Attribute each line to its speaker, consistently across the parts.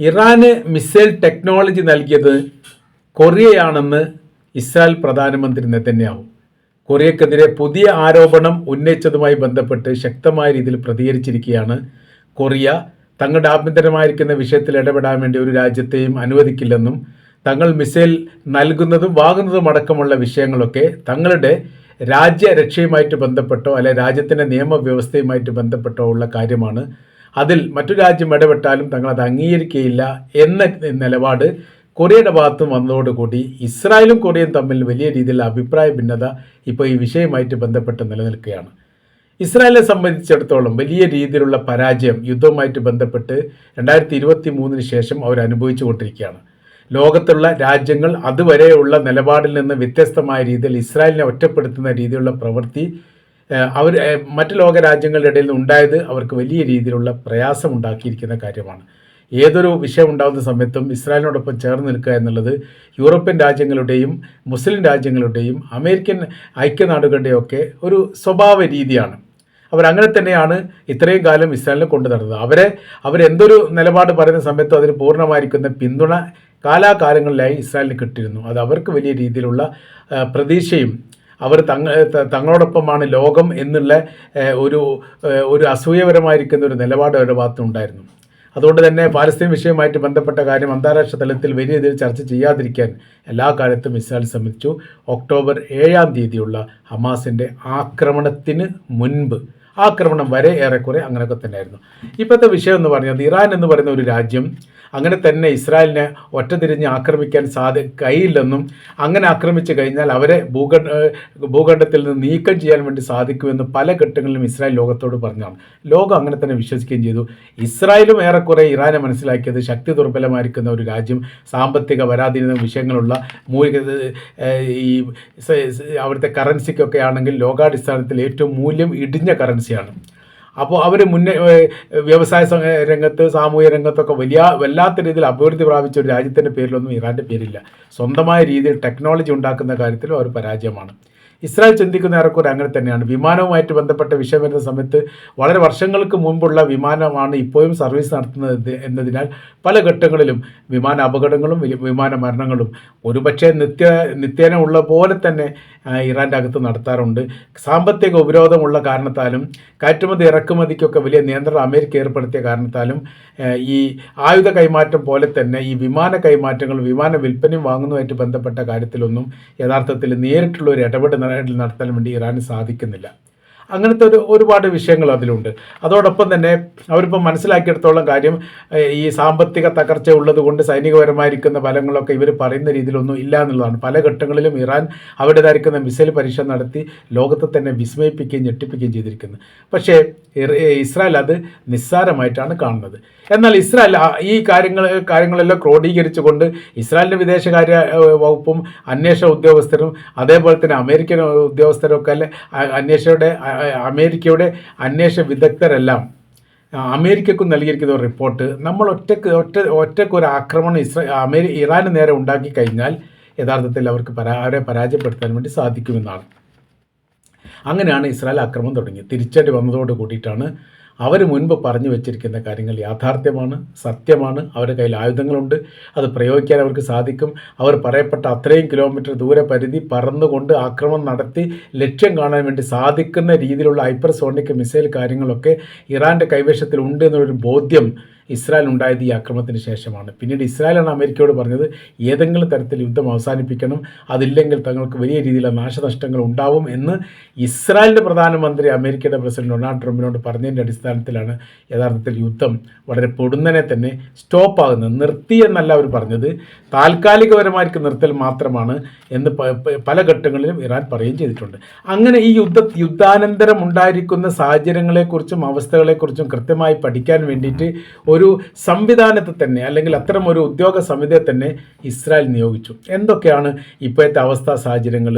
Speaker 1: ഇറാന് missile technology നൽകിയത് കൊറിയയാണെന്ന് Israel പ്രധാനമന്ത്രി Netanyahu. കൊറിയക്കെതിരെ പുതിയ ആരോപണം ഉന്നയിച്ചതുമായി ബന്ധപ്പെട്ട് ശക്തമായ രീതിയിൽ പ്രതികരിച്ചിരിക്കുകയാണ് കൊറിയ. തങ്ങളുടെ ആഭ്യന്തരമായിരിക്കുന്ന വിഷയത്തിൽ ഇടപെടാൻ വേണ്ടി ഒരു രാജ്യത്തെയും അനുവദിക്കില്ലെന്നും തങ്ങൾ മിസൈൽ നൽകുന്നതും വാങ്ങുന്നതും അടക്കമുള്ള വിഷയങ്ങളൊക്കെ തങ്ങളുടെ രാജ്യരക്ഷയുമായിട്ട് ബന്ധപ്പെട്ടോ അല്ലെ രാജ്യത്തിന്റെ നിയമവ്യവസ്ഥയുമായിട്ട് ബന്ധപ്പെട്ടോ ഉള്ള കാര്യമാണ് അതിൽ മറ്റു രാജ്യം ഇടപെട്ടാലും തങ്ങൾ അത് അംഗീകരിക്കുകയില്ല എന്ന നിലപാട് കൊറിയയുടെ ഭാഗത്ത് വന്നതോടുകൂടി ഇസ്രായേലും കൊറിയയും തമ്മിൽ വലിയ രീതിയിൽ അഭിപ്രായ ഭിന്നത ഇപ്പോൾ ഈ വിഷയമായിട്ട് ബന്ധപ്പെട്ട് നിലനിൽക്കുകയാണ്. ഇസ്രായേലിനെ സംബന്ധിച്ചിടത്തോളം വലിയ രീതിയിലുള്ള പരാജയം യുദ്ധവുമായിട്ട് ബന്ധപ്പെട്ട് രണ്ടായിരത്തി ഇരുപത്തി മൂന്നിന് ശേഷം അവർ അനുഭവിച്ചു കൊണ്ടിരിക്കുകയാണ്. ലോകത്തുള്ള രാജ്യങ്ങൾ അതുവരെയുള്ള നിലപാടിൽ നിന്ന് വ്യത്യസ്തമായ രീതിയിൽ ഇസ്രായേലിനെ ഒറ്റപ്പെടുത്തുന്ന രീതിയിലുള്ള പ്രവൃത്തി അവർ മറ്റ് ലോക രാജ്യങ്ങളുടെ ഇടയിൽ ഉണ്ടായത് അവർക്ക് വലിയ രീതിയിലുള്ള പ്രയാസം ഉണ്ടാക്കിയിരിക്കുന്ന കാര്യമാണ്. ഏതൊരു വിഷയം ഉണ്ടാകുന്ന സമയത്തും ഇസ്രായേലിനോടൊപ്പം ചേർന്ന് നിൽക്കുക എന്നുള്ളത് യൂറോപ്യൻ രാജ്യങ്ങളുടെയും മുസ്ലിം രാജ്യങ്ങളുടെയും അമേരിക്കൻ ഐക്യനാടുകളുടെയും ഒക്കെ ഒരു സ്വഭാവ രീതിയാണ്. അവരങ്ങനെ തന്നെയാണ് ഇത്രയും കാലം ഇസ്രായേലിനെ കൊണ്ടു നടന്നത്. അവരെ അവരെന്തൊരു നിലപാട് പറയുന്ന സമയത്തും അതിന് പൂർണമായിരിക്കുന്ന പിന്തുണ കാലാകാലങ്ങളിലായി ഇസ്രായേലിന് കിട്ടിയിരുന്നു. അത് അവർക്ക് വലിയ രീതിയിലുള്ള പ്രതീക്ഷയും അവർ തങ്ങ തങ്ങളോടൊപ്പമാണ് ലോകം എന്നുള്ള ഒരു ഒരു അസൂയപരമായിരിക്കുന്ന ഒരു നിലപാട് അവരുടെ ഭാഗത്തുണ്ടായിരുന്നു അതുകൊണ്ട് തന്നെ പാലസ്തീൻ വിഷയവുമായിട്ട് ബന്ധപ്പെട്ട കാര്യം അന്താരാഷ്ട്ര തലത്തിൽ വലിയ രീതിയിൽ ചർച്ച ചെയ്യാതിരിക്കാൻ എല്ലാ കാലത്തും ഇസ്രായേൽ ശ്രമിച്ചു. ഒക്ടോബർ ഏഴാം തീയതിയുള്ള ഹമാസിന്റെ ആക്രമണത്തിന് മുൻപ് ആക്രമണം വരെ ഏറെക്കുറെ അങ്ങനെയൊക്കെ തന്നെയായിരുന്നു. ഇപ്പോഴത്തെ വിഷയം എന്ന് പറഞ്ഞാൽ ഇറാൻ എന്ന് പറയുന്ന ഒരു രാജ്യം അങ്ങനെ തന്നെ ഇസ്രായേലിനെ ഒറ്റതിരിഞ്ഞ് ആക്രമിക്കാൻ സാധി കഴിയില്ലെന്നും അങ്ങനെ ആക്രമിച്ചു കഴിഞ്ഞാൽ അവരെ ഭൂഖണ്ഡ ഭൂഖണ്ഡത്തിൽ നിന്ന് നീക്കം ചെയ്യാൻ വേണ്ടി സാധിക്കുമെന്ന് പല ഘട്ടങ്ങളിലും ഇസ്രായേൽ ലോകത്തോട് പറഞ്ഞാണ്. ലോകം അങ്ങനെ തന്നെ വിശ്വസിക്കുകയും ചെയ്തു. ഇസ്രായേലും ഏറെക്കുറെ ഇറാനെ മനസ്സിലാക്കിയത് ശക്തി ദുർബലമായിരിക്കുന്ന ഒരു രാജ്യം സാമ്പത്തിക പരാധീനത വിഷയങ്ങളുള്ള മൂല്യ ഈ അവിടുത്തെ കറൻസിക്കൊക്കെ ആണെങ്കിൽ ലോകാടിസ്ഥാനത്തിൽ ഏറ്റവും മൂല്യം ഇടിഞ്ഞ കറൻസിയാണ് അപ്പോൾ അവർ മുന്നേ വ്യവസായ രംഗത്ത് സാമൂഹ്യ രംഗത്തൊക്കെ വലിയ വല്ലാത്ത രീതിയിൽ അഭിവൃദ്ധി പ്രാപിച്ച ഒരു രാജ്യത്തിന്റെ പേരിലൊന്നും ഇറാന്റെ പേരില്ല. സ്വന്തമായ രീതിയിൽ ടെക്നോളജി ഉണ്ടാക്കുന്ന കാര്യത്തിലും അവർ പരാജയമാണ്. ഇസ്രായേൽ ചിന്തിക്കുന്ന ഏറെക്കുറെ അങ്ങനെ തന്നെയാണ്. വിമാനവുമായിട്ട് ബന്ധപ്പെട്ട വിഷയം വരുന്ന സമയത്ത് വളരെ വർഷങ്ങൾക്ക് മുമ്പുള്ള വിമാനമാണ് ഇപ്പോഴും സർവീസ് നടത്തുന്നത് എന്നതിനാൽ പല ഘട്ടങ്ങളിലും വിമാന അപകടങ്ങളും വിമാന മരണങ്ങളും ഒരുപക്ഷെ നിത്യ നിത്യേന ഉള്ള പോലെ തന്നെ ഇറാന്റെ അകത്ത് നടത്താറുണ്ട്. സാമ്പത്തിക ഉപരോധമുള്ള കാരണത്താലും കയറ്റുമതി ഇറക്കുമതിക്കൊക്കെ വലിയ നിയന്ത്രണം അമേരിക്ക ഏർപ്പെടുത്തിയ കാരണത്താലും ഈ ആയുധ കൈമാറ്റം പോലെ തന്നെ ഈ വിമാന കൈമാറ്റങ്ങൾ വിമാന വിൽപ്പനയും വാങ്ങുന്നതുമായിട്ട് ബന്ധപ്പെട്ട കാര്യത്തിലൊന്നും യഥാർത്ഥത്തിൽ നേരിട്ടുള്ള ഒരു ഇടപെടൽ നടത്താൻ വേണ്ടി ഇറാന് സാധിക്കുന്നില്ല. അങ്ങനത്തെ ഒരു ഒരുപാട് വിഷയങ്ങൾ അതിലുണ്ട്. അതോടൊപ്പം തന്നെ അവരിപ്പോൾ മനസ്സിലാക്കിയെടുത്തോളം കാര്യം ഈ സാമ്പത്തിക തകർച്ച ഉള്ളത് കൊണ്ട് സൈനികപരമായിരിക്കുന്ന ഫലങ്ങളൊക്കെ ഇവർ പറയുന്ന രീതിയിലൊന്നും ഇല്ല എന്നുള്ളതാണ്. പല ഘട്ടങ്ങളിലും ഇറാൻ അവരുടേതായിരിക്കുന്ന മിസൈൽ പരീക്ഷ നടത്തി ലോകത്തെ തന്നെ വിസ്മയിപ്പിക്കുകയും ഞെട്ടിപ്പിക്കുകയും ചെയ്തിരിക്കുന്നു. പക്ഷേ ഇസ്രായേൽ അത് നിസ്സാരമായിട്ടാണ് കാണുന്നത്. എന്നാൽ ഇസ്രായേൽ ഈ കാര്യങ്ങൾ കാര്യങ്ങളെല്ലാം ക്രോഡീകരിച്ചുകൊണ്ട് ഇസ്രായേലിന്റെ വിദേശകാര്യ വകുപ്പും അന്വേഷണ ഉദ്യോഗസ്ഥരും അതേപോലെ തന്നെ അമേരിക്കൻ ഉദ്യോഗസ്ഥരൊക്കെ അല്ലെ അന്വേഷണയുടെ അമേരിക്കയുടെ അന്വേഷണ വിദഗ്ധരെല്ലാം അമേരിക്കക്ക് നൽകിയിരിക്കുന്ന ഒരു റിപ്പോർട്ട് നമ്മൾ ഒറ്റയ്ക്ക് ഒറ്റ ഒറ്റയ്ക്ക് ഒരു ആക്രമണം ഇസ്ര അമേരി ഇറാന് നേരെ ഉണ്ടാക്കി കഴിഞ്ഞാൽ യഥാർത്ഥത്തിൽ അവർക്ക് പരാ അവരെ പരാജയപ്പെടുത്താൻ വേണ്ടി സാധിക്കുമെന്നാണ്. അങ്ങനെയാണ് ഇസ്രായേൽ ആക്രമണം തുടങ്ങിയത്. തിരിച്ചടി വന്നതോട് കൂടിയിട്ടാണ് അവർ മുൻപ് പറഞ്ഞു വെച്ചിരിക്കുന്ന കാര്യങ്ങൾ യാഥാർത്ഥ്യമാണ് സത്യമാണ്. അവരുടെ കയ്യിൽ ആയുധങ്ങളുണ്ട്. അത് പ്രയോഗിക്കാൻ അവർക്ക് സാധിക്കും. അവർ പറയപ്പെട്ട അത്രയും കിലോമീറ്റർ ദൂര പരിധി പറന്നുകൊണ്ട് ആക്രമണം നടത്തി ലക്ഷ്യം കാണാൻ വേണ്ടി സാധിക്കുന്ന രീതിയിലുള്ള ഹൈപ്പർസോണിക് മിസൈൽ കാര്യങ്ങളൊക്കെ ഇറാന്റെ കൈവശത്തിൽ ഉണ്ട് എന്നൊരു ബോധ്യം ഇസ്രായേൽ ഉണ്ടായത് ഈ ആക്രമണത്തിന് ശേഷമാണ്. പിന്നീട് ഇസ്രായേലാണ് അമേരിക്കയോട് പറഞ്ഞത് ഏതെങ്കിലും തരത്തിൽ യുദ്ധം അവസാനിപ്പിക്കണം അതില്ലെങ്കിൽ തങ്ങൾക്ക് വലിയ രീതിയിലുള്ള നാശനഷ്ടങ്ങൾ ഉണ്ടാവും എന്ന് ഇസ്രായേലിന്റെ പ്രധാനമന്ത്രി അമേരിക്കയുടെ പ്രസിഡന്റ് ഡൊണാൾഡ് ട്രംപിനോട് പറഞ്ഞതിന്റെ അടിസ്ഥാനത്തിലാണ് യഥാർത്ഥത്തിൽ യുദ്ധം വളരെ പൊടുന്നനെ തന്നെ സ്റ്റോപ്പ് ആകുന്നത് നിർത്തി എന്നല്ല അവർ പറഞ്ഞത്. താൽക്കാലികപരമായിരിക്കും നിർത്തൽ മാത്രമാണ് എന്ന് പല ഘട്ടങ്ങളിലും ഇറാൻ പറയുകയും ചെയ്തിട്ടുണ്ട്. അങ്ങനെ ഈ യുദ്ധ യുദ്ധാനന്തരം ഉണ്ടായിരിക്കുന്ന സാഹചര്യങ്ങളെക്കുറിച്ചും അവസ്ഥകളെക്കുറിച്ചും കൃത്യമായി പഠിക്കാൻ വേണ്ടിയിട്ട് ഒരു സംവിധാനത്തെ തന്നെ അല്ലെങ്കിൽ അത്തരം ഒരു ഉദ്യോഗ സമിതിയെ തന്നെ ഇസ്രായേൽ നിയോഗിച്ചു. എന്തൊക്കെയാണ് ഇപ്പോഴത്തെ അവസ്ഥ സാഹചര്യങ്ങൾ?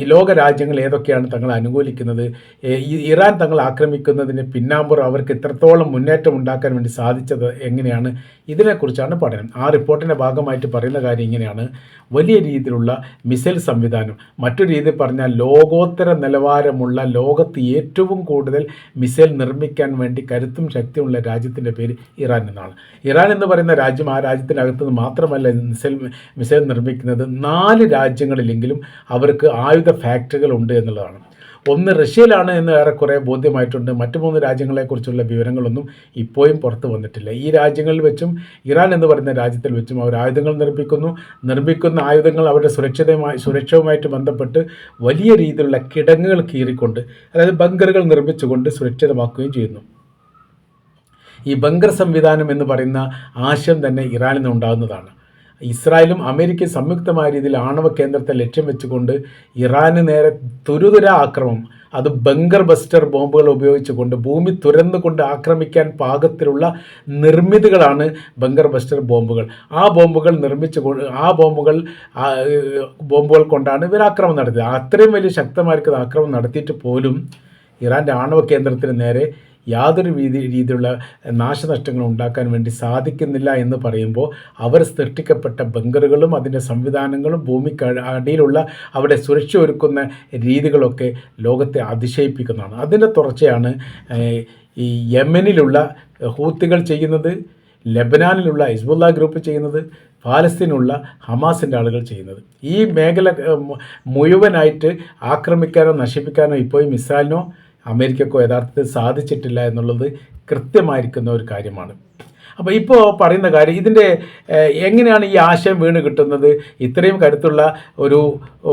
Speaker 1: ഈ ലോക രാജ്യങ്ങൾ ഏതൊക്കെയാണ് തങ്ങൾ അനുകൂലിക്കുന്നത്? ഇറാൻ തങ്ങൾ ആക്രമിക്കുന്നതിന് പിന്നാമ്പുറം അവർക്ക് ഇത്രത്തോളം മുന്നേറ്റം ഉണ്ടാക്കാൻ വേണ്ടി സാധിച്ചത് എങ്ങനെയാണ്? ഇതിനെക്കുറിച്ചാണ് പഠനം. ആ റിപ്പോർട്ടിന്റെ ഭാഗമായിട്ട് പറയുന്ന കാര്യം ഇങ്ങനെയാണ്. വലിയ രീതിയിലുള്ള മിസൈൽ സംവിധാനം. മറ്റൊരു രീതിയിൽ പറഞ്ഞാൽ ലോകോത്തര നിലവാരമുള്ള ലോകത്ത് ഏറ്റവും കൂടുതൽ മിസൈൽ നിർമ്മിക്കാൻ വേണ്ടി കരുത്തും ശക്തിയുള്ള രാജ്യത്തിന്റെ പേര് ഇറാൻ എന്നാണ്. ഇറാൻ എന്ന് പറയുന്ന രാജ്യം ആ രാജ്യത്തിനകത്ത് നിന്ന് മാത്രമല്ല മിസൈൽ മിസൈൽ നിർമ്മിക്കുന്നത് നാല് രാജ്യങ്ങളിലെങ്കിലും അവർക്ക് ആയുധ ഫാക്ടറികൾ ഉണ്ട് എന്നുള്ളതാണ്. ഒന്ന് റഷ്യയിലാണ് എന്ന് ഏറെക്കുറെ ബോധ്യമായിട്ടുണ്ട്. മറ്റു മൂന്ന് രാജ്യങ്ങളെക്കുറിച്ചുള്ള വിവരങ്ങളൊന്നും ഇപ്പോഴും പുറത്തു വന്നിട്ടില്ല. ഈ രാജ്യങ്ങളിൽ വെച്ചും ഇറാൻ എന്ന് പറയുന്ന രാജ്യത്തിൽ വെച്ചും അവർ ആയുധങ്ങൾ നിർമ്മിക്കുന്നു. നിർമ്മിക്കുന്ന ആയുധങ്ങൾ അവരുടെ സുരക്ഷിതമായി സുരക്ഷവുമായിട്ട് ബന്ധപ്പെട്ട് വലിയ രീതിയിലുള്ള കിടങ്ങുകൾ കീറിക്കൊണ്ട് അതായത് ബങ്കറുകൾ നിർമ്മിച്ചുകൊണ്ട് സുരക്ഷിതമാക്കുകയും ചെയ്യുന്നു. ഈ ബങ്കർ സംവിധാനം എന്ന് പറയുന്ന ആശയം തന്നെ ഇറാനിൽ നിന്ന് ഉണ്ടാകുന്നതാണ് ഇസ്രായേലും അമേരിക്കയും സംയുക്തമായ രീതിയിൽ ആണവ കേന്ദ്രത്തെ ലക്ഷ്യം വെച്ചുകൊണ്ട് ഇറാന് നേരെ തുരുതുര ആക്രമം. അത് ബങ്കർ ബസ്റ്റർ ബോംബുകൾ ഉപയോഗിച്ചുകൊണ്ട് ഭൂമി തുരന്നുകൊണ്ട് ആക്രമിക്കാൻ പാകത്തിലുള്ള നിർമ്മിതികളാണ് ബങ്കർ ബസ്റ്റർ ബോംബുകൾ. ആ ബോംബുകൾ നിർമ്മിച്ചു ആ ബോംബുകൾ ബോംബുകൾ കൊണ്ടാണ് ഇവർ ആക്രമണം നടത്തിയത്. അത്രയും വലിയ ശക്തമായിരിക്കുന്ന ആക്രമണം നടത്തിയിട്ട് പോലും ഇറാന്റെ ആണവ കേന്ദ്രത്തിന് നേരെ യാതൊരു രീതി രീതിയിലുള്ള നാശനഷ്ടങ്ങളും ഉണ്ടാക്കാൻ വേണ്ടി സാധിക്കുന്നില്ല എന്ന് പറയുമ്പോൾ അവർ സൃഷ്ടിക്കപ്പെട്ട ബങ്കറുകളും അതിന്റെ സംവിധാനങ്ങളും ഭൂമിക്ക് അടിയിലുള്ള അവിടെ സുരക്ഷ ഒരുക്കുന്ന രീതികളൊക്കെ ലോകത്തെ അതിശയിപ്പിക്കുന്നതാണ്. അതിന്റെ തുടർച്ചയാണ് ഈ യമനിലുള്ള ഹൂത്തുകൾ ചെയ്യുന്നത് ലബനാനിലുള്ള ഹിസ്ബുല്ല ഗ്രൂപ്പ് ചെയ്യുന്നത് ഫാലസ്തീനുള്ള ഹമാസിന്റെ ആളുകൾ ചെയ്യുന്നത്. ഈ മേഖല മുഴുവനായിട്ട് ആക്രമിക്കാനോ നശിപ്പിക്കാനോ ഇപ്പോഴും ഇസ്രായേലിനോ അമേരിക്കക്കോ യഥാർത്ഥത്തിൽ സാധിച്ചിട്ടില്ല എന്നുള്ളത് കൃത്യമായിരിക്കുന്ന ഒരു കാര്യമാണ്. അപ്പോൾ ഇപ്പോൾ പറയുന്ന കാര്യം ഇതിന്റെ എങ്ങനെയാണ് ഈ ആശയം വീണ് കിട്ടുന്നത്? ഇത്രയും കരുത്തുള്ള ഒരു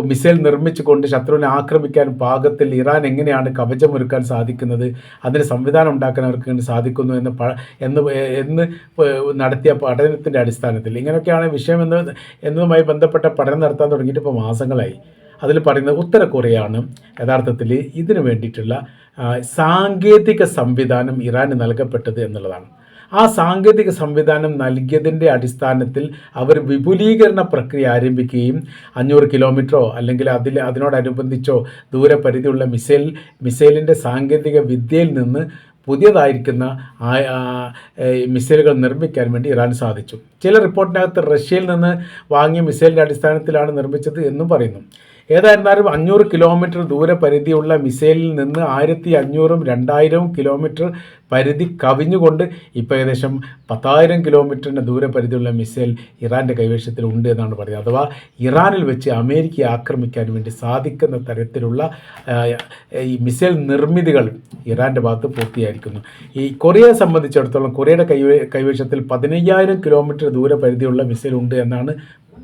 Speaker 1: മിസൈൽ നിർമ്മിച്ചുകൊണ്ട് ശത്രുവിനെ ആക്രമിക്കാൻ പാകത്തിൽ ഇറാൻ എങ്ങനെയാണ് കവചമൊരുക്കാൻ സാധിക്കുന്നത്? അതിന് സംവിധാനം ഉണ്ടാക്കാൻ അവർക്ക് സാധിക്കുന്നു എന്ന് എന്ന് എന്ന് നടത്തിയ പഠനത്തിന്റെ അടിസ്ഥാനത്തിൽ. ഇങ്ങനെയൊക്കെയാണ് വിഷയം എന്ന് എന്നതുമായി ബന്ധപ്പെട്ട പഠനം നടത്താൻ തുടങ്ങിയിട്ട് ഇപ്പോൾ മാസങ്ങളായി. അതിൽ പറയുന്നത് ഉത്തര കൊറിയയാണ് യഥാർത്ഥത്തിൽ ഇതിനു വേണ്ടിയിട്ടുള്ള സാങ്കേതിക സംവിധാനം ഇറാന് നൽകപ്പെട്ടത് എന്നുള്ളതാണ്. ആ സാങ്കേതിക സംവിധാനം നൽകിയതിന്റെ അടിസ്ഥാനത്തിൽ അവർ വിപുലീകരണ പ്രക്രിയ ആരംഭിക്കുകയും അഞ്ഞൂറ് കിലോമീറ്ററോ അല്ലെങ്കിൽ അതിൽ അതിനോടനുബന്ധിച്ചോ ദൂരപരിധിയുള്ള മിസൈൽ മിസൈലിന്റെ സാങ്കേതിക വിദ്യയിൽ നിന്ന് പുതിയതായിരിക്കുന്ന മിസൈലുകൾ നിർമ്മിക്കാൻ വേണ്ടി ഇറാൻ സാധിച്ചു. ചില റിപ്പോർട്ടിനകത്ത് റഷ്യയിൽ നിന്ന് വാങ്ങിയ മിസൈലിന്റെ അടിസ്ഥാനത്തിലാണ് നിർമ്മിച്ചത് എന്നും പറയുന്നു. ഏതായിരുന്നാലും അഞ്ഞൂറ് കിലോമീറ്റർ ദൂരപരിധിയുള്ള മിസൈലിൽ നിന്ന് ആയിരത്തി അഞ്ഞൂറും രണ്ടായിരവും കിലോമീറ്റർ പരിധി കവിഞ്ഞുകൊണ്ട് ഇപ്പോൾ ഏകദേശം പത്തായിരം കിലോമീറ്ററിന്റെ ദൂരപരിധിയുള്ള മിസൈൽ ഇറാന്റെ കൈവശത്തിൽ ഉണ്ട് എന്നാണ് പറയുന്നത്. അഥവാ ഇറാനിൽ വെച്ച് അമേരിക്ക ആക്രമിക്കാൻ വേണ്ടി സാധിക്കുന്ന തരത്തിലുള്ള ഈ മിസൈൽ നിർമ്മിതികൾ ഇറാന്റെ ഭാഗത്ത് പൂർത്തിയായിരിക്കുന്നു. ഈ കൊറിയയെ സംബന്ധിച്ചിടത്തോളം കൊറിയയുടെ കൈവശത്തിൽ പതിനയ്യായിരം കിലോമീറ്റർ ദൂരപരിധിയുള്ള മിസൈൽ ഉണ്ട് എന്നാണ്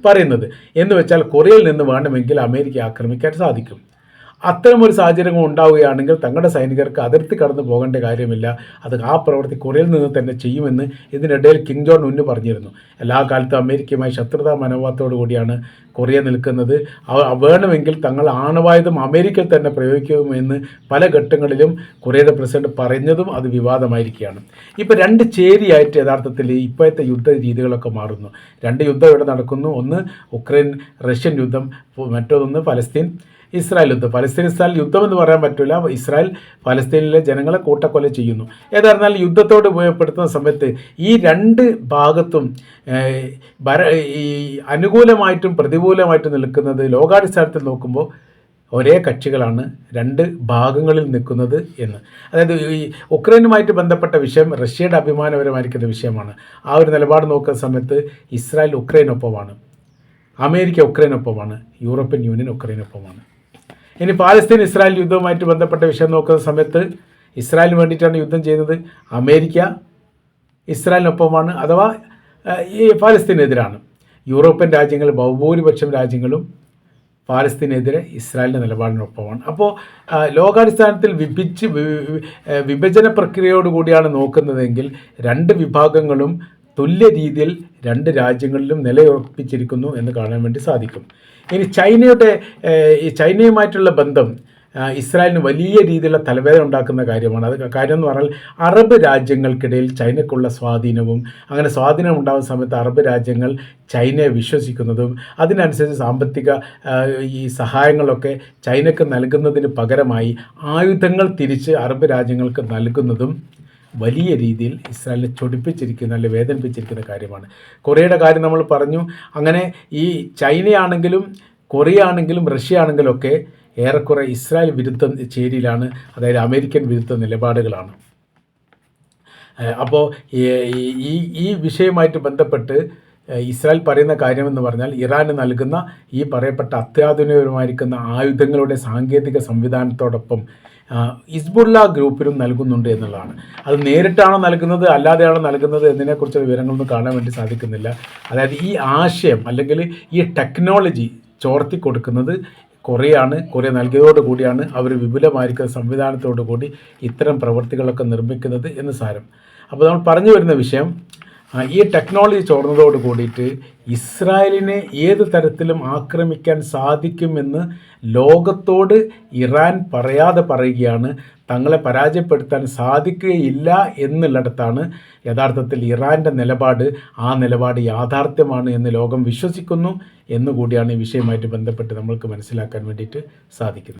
Speaker 1: പറയുന്നത്. എന്ന് വെച്ചാൽ കൊറിയയിൽ നിന്ന് വേണമെങ്കിൽ അമേരിക്ക ആക്രമിക്കാൻ സാധിക്കും. അത്തരമൊരു സാഹചര്യങ്ങൾ ഉണ്ടാവുകയാണെങ്കിൽ തങ്ങളുടെ സൈനികർക്ക് അതിർത്തി കടന്നു പോകേണ്ട കാര്യമില്ല. അത് ആ പ്രവൃത്തി കൊറിയയിൽ നിന്ന് തന്നെ ചെയ്യുമെന്ന് ഇതിനിടയിൽ കിങ് ജോൺ ഉന്നു പറഞ്ഞിരുന്നു. എല്ലാ കാലത്തും അമേരിക്കയുമായി ശത്രുതാ മനോഭാവത്തോടു കൂടിയാണ് കൊറിയ നിൽക്കുന്നത്. വേണമെങ്കിൽ തങ്ങൾ ആണവായുധം അമേരിക്കയിൽ തന്നെ പ്രയോഗിക്കുമെന്ന് പല ഘട്ടങ്ങളിലും കൊറിയയുടെ പ്രസിഡന്റ് പറഞ്ഞതും അത് വിവാദമായിരിക്കുകയാണ്. ഇപ്പോൾ രണ്ട് ചേരിയായിട്ട് യഥാർത്ഥത്തിൽ ഇപ്പോഴത്തെ യുദ്ധ രീതികളൊക്കെ മാറുന്നു. രണ്ട് യുദ്ധം ഇവിടെ നടക്കുന്നു. ഒന്ന് ഉക്രൈൻ റഷ്യൻ യുദ്ധം മറ്റൊന്ന് ഫലസ്തീൻ. ഇസ്രായേൽ യുദ്ധം. പലസ്തീൻ ഇസ്രായേൽ യുദ്ധം എന്ന് പറയാൻ പറ്റില്ല ഇസ്രായേൽ പലസ്തീനിലെ ജനങ്ങളെ കൂട്ടക്കൊല ചെയ്യുന്നു. ഏതായിരുന്നാൽ യുദ്ധത്തോട് ഉപയോഗപ്പെടുത്തുന്ന സമയത്ത് ഈ രണ്ട് ഭാഗത്തും ഭര ഈ അനുകൂലമായിട്ടും പ്രതികൂലമായിട്ടും നിൽക്കുന്നത് ലോകാടിസ്ഥാനത്തിൽ നോക്കുമ്പോൾ ഒരേ കക്ഷികളാണ് രണ്ട് ഭാഗങ്ങളിൽ നിൽക്കുന്നത് എന്ന്. അതായത് ഈ ഉക്രൈനുമായിട്ട് ബന്ധപ്പെട്ട വിഷയം റഷ്യയുടെ അഭിമാനപരമായിരിക്കുന്ന വിഷയമാണ്. ആ ഒരു നിലപാട് നോക്കുന്ന സമയത്ത് ഇസ്രായേൽ ഉക്രൈനൊപ്പമാണ്. അമേരിക്ക ഉക്രൈനൊപ്പമാണ്. യൂറോപ്യൻ യൂണിയൻ ഉക്രൈനൊപ്പമാണ്. ഇനി പാലസ്തീൻ ഇസ്രായേൽ യുദ്ധവുമായിട്ട് ബന്ധപ്പെട്ട വിഷയം നോക്കുന്ന സമയത്ത് ഇസ്രായേലിന് വേണ്ടിയിട്ടാണ് യുദ്ധം ചെയ്യുന്നത്. അമേരിക്ക ഇസ്രായേലിനൊപ്പമാണ് അഥവാ ഈ പാലസ്തീനെതിരാണ്. യൂറോപ്യൻ രാജ്യങ്ങൾ ബഹുഭൂരിപക്ഷം രാജ്യങ്ങളും പാലസ്തീനെതിരെ ഇസ്രായേലിന്റെ നിലപാടിനൊപ്പമാണ്. അപ്പോൾ ലോകാടിസ്ഥാനത്തിൽ വിഭിച്ച് വിഭജന പ്രക്രിയയോടുകൂടിയാണ് നോക്കുന്നതെങ്കിൽ രണ്ട് വിഭാഗങ്ങളും തുല്യ രീതിയിൽ രണ്ട് രാജ്യങ്ങളിലും നിലയുറപ്പിച്ചിരിക്കുന്നു എന്ന് കാണാൻ വേണ്ടി സാധിക്കും. ഇനി ചൈനയുടെ ഈ ചൈനയുമായിട്ടുള്ള ബന്ധം ഇസ്രായേലിന് വലിയ രീതിയിലുള്ള തലവേദന ഉണ്ടാക്കുന്ന കാര്യമാണ്. അത് കാര്യം എന്ന് പറഞ്ഞാൽ അറബ് രാജ്യങ്ങൾക്കിടയിൽ ചൈനക്കുള്ള സ്വാധീനവും അങ്ങനെ സ്വാധീനം ഉണ്ടാകുന്ന സമയത്ത് അറബ് രാജ്യങ്ങൾ ചൈനയെ വിശ്വസിക്കുന്നതും അതിനനുസരിച്ച് സാമ്പത്തിക ഈ സഹായങ്ങളൊക്കെ ചൈനക്ക് നൽകുന്നതിന് പകരമായി ആയുധങ്ങൾ തിരിച്ച് അറബ് രാജ്യങ്ങൾക്ക് നൽകുന്നതും വലിയ രീതിയിൽ ഇസ്രായേലിനെ ചൊടിപ്പിച്ചിരിക്കുന്ന അല്ലെങ്കിൽ വേദനിപ്പിച്ചിരിക്കുന്ന കാര്യമാണ്. കൊറിയയുടെ കാര്യം നമ്മൾ പറഞ്ഞു. അങ്ങനെ ഈ ചൈനയാണെങ്കിലും കൊറിയ ആണെങ്കിലും റഷ്യ ആണെങ്കിലും ഒക്കെ ഏറെക്കുറെ ഇസ്രായേൽ വിരുദ്ധ ചേരിയിലാണ് അതായത് അമേരിക്കൻ വിരുദ്ധ നിലപാടുകളാണ്. അപ്പോൾ ഈ ഈ വിഷയവുമായിട്ട് ബന്ധപ്പെട്ട് ഇസ്രായേൽ പറയുന്ന കാര്യമെന്ന് പറഞ്ഞാൽ ഇറാന് നൽകുന്ന ഈ പറയപ്പെട്ട അത്യാധുനികമായിരിക്കുന്ന ആയുധങ്ങളുടെ സാങ്കേതിക സംവിധാനത്തോടൊപ്പം ആ, ഹിസ്ബുള്ള ഗ്രൂപ്പിനും നൽകുന്നുണ്ട് എന്നുള്ളതാണ്. അത് നേരിട്ടാണോ നൽകുന്നത് അല്ലാതെയാണോ നൽകുന്നത് എന്നതിനെക്കുറിച്ചുള്ള വിവരങ്ങളൊന്നും കാണാൻ വേണ്ടി സാധിക്കുന്നില്ല. അതായത് ഈ ആശയം അല്ലെങ്കിൽ ഈ ടെക്നോളജി ചോർത്തി കൊടുക്കുന്നത് കൊറിയാണ് കൊറിയ നൽകിയതോടു കൂടിയാണ് അവർ വിപുലമായിരിക്കുന്ന സംവിധാനത്തോടു കൂടി ഇത്തരം പ്രവൃത്തികളൊക്കെ നിർമ്മിക്കുന്നത് എന്ന് സാരം. അപ്പോൾ നമ്മൾ പറഞ്ഞു വരുന്ന വിഷയം ഈ ടെക്നോളജി ചോർന്നതോട് കൂടിയിട്ട് ഇസ്രായേലിനെ ഏത് തരത്തിലും ആക്രമിക്കാൻ സാധിക്കുമെന്ന് ലോകത്തോട് ഇറാൻ പറയാതെ പറയുകയാണ്. തങ്ങളെ പരാജയപ്പെടുത്താൻ സാധിക്കുകയില്ല എന്നുള്ളിടത്താണ് യഥാർത്ഥത്തിൽ ഇറാന്റെ നിലപാട്. ആ നിലപാട് യാഥാർത്ഥ്യമാണ് എന്ന് ലോകം വിശ്വസിക്കുന്നു എന്നുകൂടിയാണ് ഈ വിഷയവുമായിട്ട് ബന്ധപ്പെട്ട് നമ്മൾക്ക് മനസ്സിലാക്കാൻ വേണ്ടിയിട്ട് സാധിക്കുന്നത്.